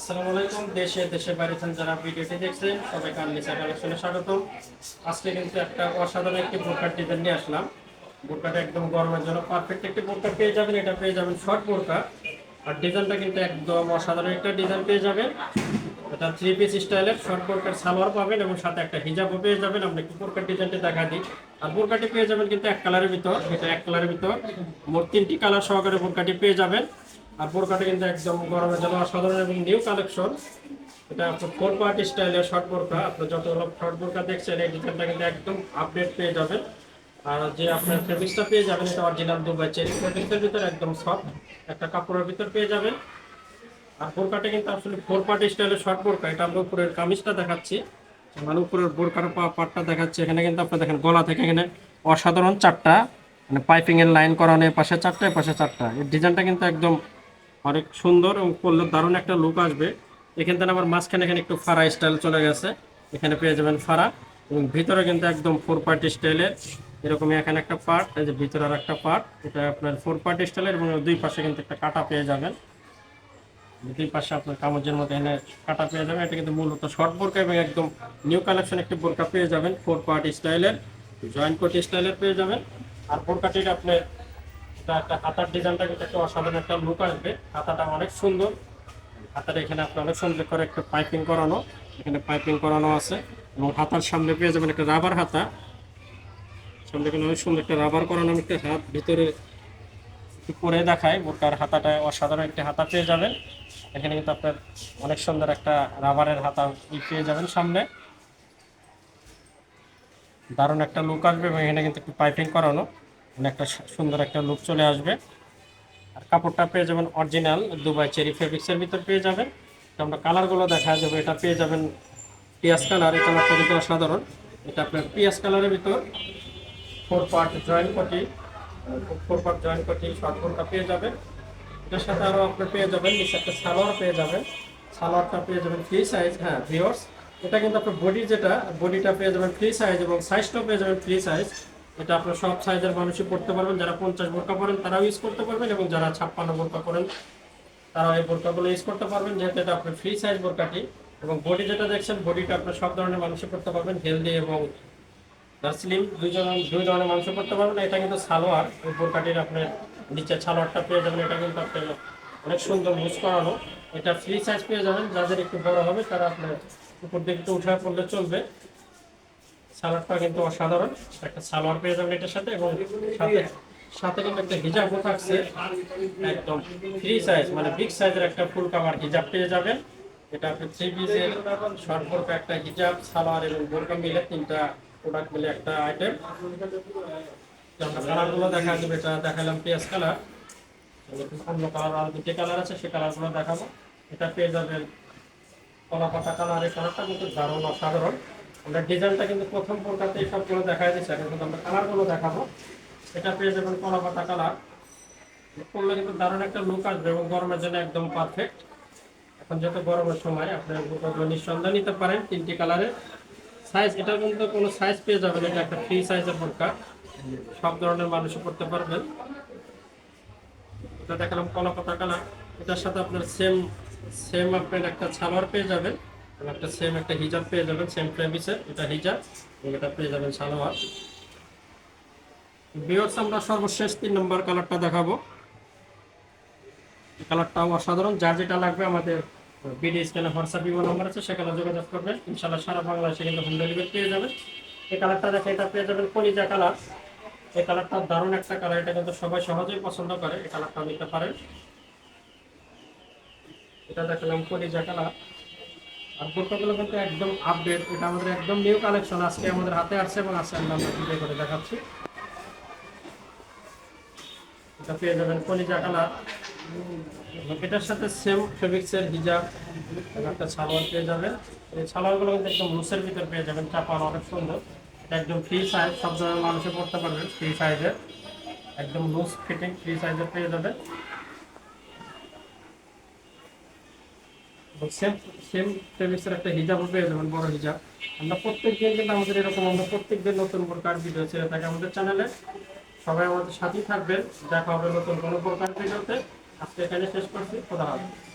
আসসালামু আলাইকুম, দেশে দেশে বাইরে যারা ভিডিওটি দেখছেন, সবাইকে আনলিসা কালেকশনে স্বাগত আজকে কিন্তু একটা অসাধারণ একটি বোরকার ডিজাইন নিয়ে আসলাম। বোরকাটা একদম গরমের জন্য পারফেক্ট একটি বোরকা পেয়ে যাবেন, এটা পেয়ে যাবেন শর্ট বোরকা। আর ডিজাইনটা কিন্তু একদম অসাধারণ একটা ডিজাইন পেয়ে যাবেন। এটা থ্রি পিস স্টাইলের শর্ট বোরকার সালোয়ার পাবেন এবং সাথে একটা হিজাবও পেয়ে যাবেন। আপনি একটু বোরকার ডিজাইনটা দেখা দিই। আর বোরকাটি পেয়ে যাবেন কিন্তু এক কালারের ভিতর, এটা এক কালারের ভিতর। মোট তিনটি কালার সহকারে বোরকাটি পেয়ে যাবেন। আর বোরকাটা কিন্তু একদম গরমের জন্য অসাধারণ এবং নিউ কালেকশন এটা আপনার ফোর পার্টি স্টাইলের শর্ট বোরকা আপনি যতগুলো শর্ট বোরকা দেখছেন, এই ডিজাইনটা কিন্তু একদম আপডেট পেয়ে যাবেন। আর যে আপনার ফেব্রিক্সটা পেয়ে যাবেন, এটা অরিজিনাল দুবাই চেরি ফেব্রিক্সের ভিতর একদম সফট একটা কাপড়ের ভিতর পেয়ে যাবেন। আর বোরকাটা কিন্তু আসলে ফোর পার্টি স্টাইলের শর্ট বোরকা এটা আমরা উপরের কামিজটা দেখাচ্ছি। মানে উপরের বোরকার পাটটা দেখাচ্ছি। এখানে কিন্তু আপনি দেখেন, গলা থেকে এখানে অসাধারণ চারটা মানে পাইপিং এর লাইন করানো এর পাশে চারটা পাশে চারটা। এই ডিজাইনটা কিন্তু একদম অনেক সুন্দর এবং পরলে দারুণ একটা লুক আসবে। এখান থেকে আমার মাঝখানে এখানে একটু ফাড়া স্টাইল চলে গেছে। এখানে পেয়ে যাবেন ফাড়া এবং ভিতরে কিন্তু একদম ফোর পার্টি স্টাইলের এরকমই এখানে একটা পার্ট এই যে ভিতরে আর একটা পার্ট এটা আপনার ফোর পার্টি স্টাইলের এবং দুই পাশে কিন্তু একটা কাটা পেয়ে যাবেন। দুই পাশে আপনার কামজের মধ্যে এখানে কাটা পেয়ে যাবেন। এটা কিন্তু মূলত শর্ট বোরকা এবং একদম নিউ কালেকশন একটি বোরকা পেয়ে যাবেন ফোর পার্টি স্টাইলের জয়েন্ট কোটি স্টাইলের পেয়ে যাবেন। আর বোরকাটির আপনার একটা হাতার ডিজাইনটা কিন্তু অসাধারণ একটা লুক আসবে। হাতাটা অনেক সুন্দর। হাতাটা এখানে আপনার অনেক সুন্দর করে একটা পাইপিং করানো। এখানে পাইপিং করানো আছে এবং হাতার সামনে পেয়ে যাবেন একটা রাবার হাতা। সামনে এখানে অনেক সুন্দর একটা রাবার করানো একটা হাত। ভিতরে একটু করে দেখায় বোরকার হাতাটা অসাধারণ একটি হাতা পেয়ে যাবেন। এখানে কিন্তু আপনার অনেক সুন্দর একটা রাবারের হাতা পেয়ে যাবেন সামনে। দারুণ একটা লুক আসবে এবং এখানে কিন্তু একটু পাইপিং করানো। মানে একটা সুন্দর একটা লুক চলে আসবে। আর কাপড়টা পেয়ে যাবেন অরিজিনাল দুবাই চেরি ফেব্রিক্সের ভিতর পেয়ে যাবেন। আমরা কালারগুলো দেখা যাবে, এটা পেয়ে যাবেন পিয়াজ কালার এই কালারটা কিন্তু অসাধারণ। এটা আপনার পিয়াজ কালারের ভিতর। ফোর পার্ট জয়েন্ট কটি ফোর পার্ট জয়েন্ট কটি শর্ট ফোরটা পেয়ে যাবেন। এটার সাথে আরও আপনি পেয়ে যাবেন, নিচে একটা সালোয়ার পেয়ে যাবেন। সালোয়ারটা পেয়ে যাবেন ফ্রি সাইজ হ্যাঁ ভিওর্স এটা কিন্তু আপনার বডি যেটা বডিটা পেয়ে যাবেন ফ্রি সাইজ এবং সাইজটাও পেয়ে যাবেন ফ্রি সাইজ এটা আপনার সব সাইজের মানুষই পড়তে পারবেন। যারা পঞ্চাশ বোরকা পরেন, তারাও ইউজ করতে পারবেন এবং যারা ছাপ্পান্ন বোরকা করেন তারাও এই বোরকাগুলো ইউজ করতে পারবেন, যেহেতু এটা আপনার ফ্রি সাইজ বোরকাটি। এবং বডি যেটা দেখছেন বডিটা আপনার সব ধরনের মানুষই করতে পারবেন হেলদি এবং স্লিম দুইজন দুই ধরনের মাংস করতে পারবেন। এটা কিন্তু সালোয়ার, এই বোরকাটির আপনার নিচে সালোয়ারটা পেয়ে যাবেন। এটা কিন্তু আপনার অনেক সুন্দর মুজ করানো। এটা ফ্রি সাইজ পেয়ে যাবেন। যাদের একটু বড় হবে, তারা আপনার উপর দিকে উঠে পড়লে চলবে। সালোয়ারটা কিন্তু অসাধারণ। একটা সালোয়ার পেয়ে যাবেন এটার সাথে এবং সাথে সাথে কিন্তু একটা হিজাবও থাকছে। একদম ফ্রি সাইজ মানে বিগ সাইজের একটা ফুল কাভার হিজাব পেয়ে যাবেন। এটা আপনি থ্রি পিসের বোরকা একটা হিজাব, সালোয়ার এবং বোরকা মিলে তিনটা প্রোডাক্ট মিলে একটা আইটেম কালারগুলো দেখা যাবে এটা দেখালাম পেঁয়াজ কালার অন্য কালার আর দুটি কালার আছে, সে কালারগুলো দেখাবো। এটা পেয়ে যাবেন কলা পাতা কালার এই কালারটা কিন্তু দারুণ অসাধারণ। আমরা ডিজাইনটা কিন্তু প্রথম প্রকারতে এই সবগুলো দেখা দিচ্ছে। এখন কিন্তু আমরা কালারগুলো দেখাবো। এটা পেয়ে যাবেন কলা পাতা কালার। করলে কিন্তু দারুণ একটা লুক আসবে এবং গরমের জন্য একদম পারফেক্ট এখন যত গরমের সময়, আপনার বোরকাগুলো নিঃসন্দেহে নিতে পারেন তিনটি কালারের সাইজ এটা কিন্তু কোনো সাইজ পেয়ে যাবেন, এটা একটা ফ্রি সাইজের বোরকা। সব ধরনের মানুষই করতে পারবেন। এটা দেখালাম কলা পাতা কালার। এটার সাথে আপনার সেম সেম আপনার একটা সালোয়ার পেয়ে যাবেন। একটা সেম একটা হিজাব পেয়ে যাবেন সেম ফ্রেবিসের এটা হিজাব এবং এটা পেয়ে যাবেন সালোয়ার। বিয়ার্স আমরা সর্বশেষ তিন নম্বর কালারটা দেখাবো। কালারটাও অসাধারণ, যার যেটা লাগবে আমাদের বিডি স্ক্যানে হোয়াটসঅ্যাপ ইমো নাম্বার আছে সেখানে যোগাযোগ করবেন। ইনশাল্লাহ সারা বাংলাদেশে কিন্তু হোম ডেলিভারি পেয়ে যাবেন। এই কালারটা দেখে এটা পেয়ে যাবেন কলিজা কালার এই কালারটা দারুণ একটা কালার এটা কিন্তু সবাই সহজেই পছন্দ করে, এই কালারটা নিতে পারেন। এটা দেখালাম কলিজা কালার আর বোরকাগুলো কিন্তু একদম আপডেট এটা আমাদের একদম নিউ কালেকশন আজকে আমাদের হাতে আসছে এবং আজকে আমরা ভিডিও করে দেখাচ্ছি। এটা পেয়ে যাবেন কলিজা কালার। এটার সাথে সেম ফেব্রিক্সের হিজাব একটা সালোয়ার পেয়ে যাবেন। এই সালোয়ারগুলো কিন্তু একদম লুসের ভিতর পেয়ে যাবেন। চাপানো অনেক সুন্দর। এটা একদম ফ্রি সাইজ সব ধরনের মানুষে পড়তে পারবেন ফ্রি সাইজের একদম লুজ ফিটিং ফ্রি সাইজের পেয়ে যাবেন। সেম সেম ফেব্রিক্সের একটা হিজাব পেয়ে যেমন বড় হিজাব আমরা প্রত্যেক দিন কিন্তু আমাদের এরকম, আমরা প্রত্যেক দিন নতুন প্রকার ভিডিও ছেড়ে থাকি। আমাদের চ্যানেলে সবাই আমাদের সাথেই থাকবেন। দেখা হবে নতুন কোনো প্রকার ভিডিওতে আজকে এখানে শেষ করছি। খোদা হাফেজ।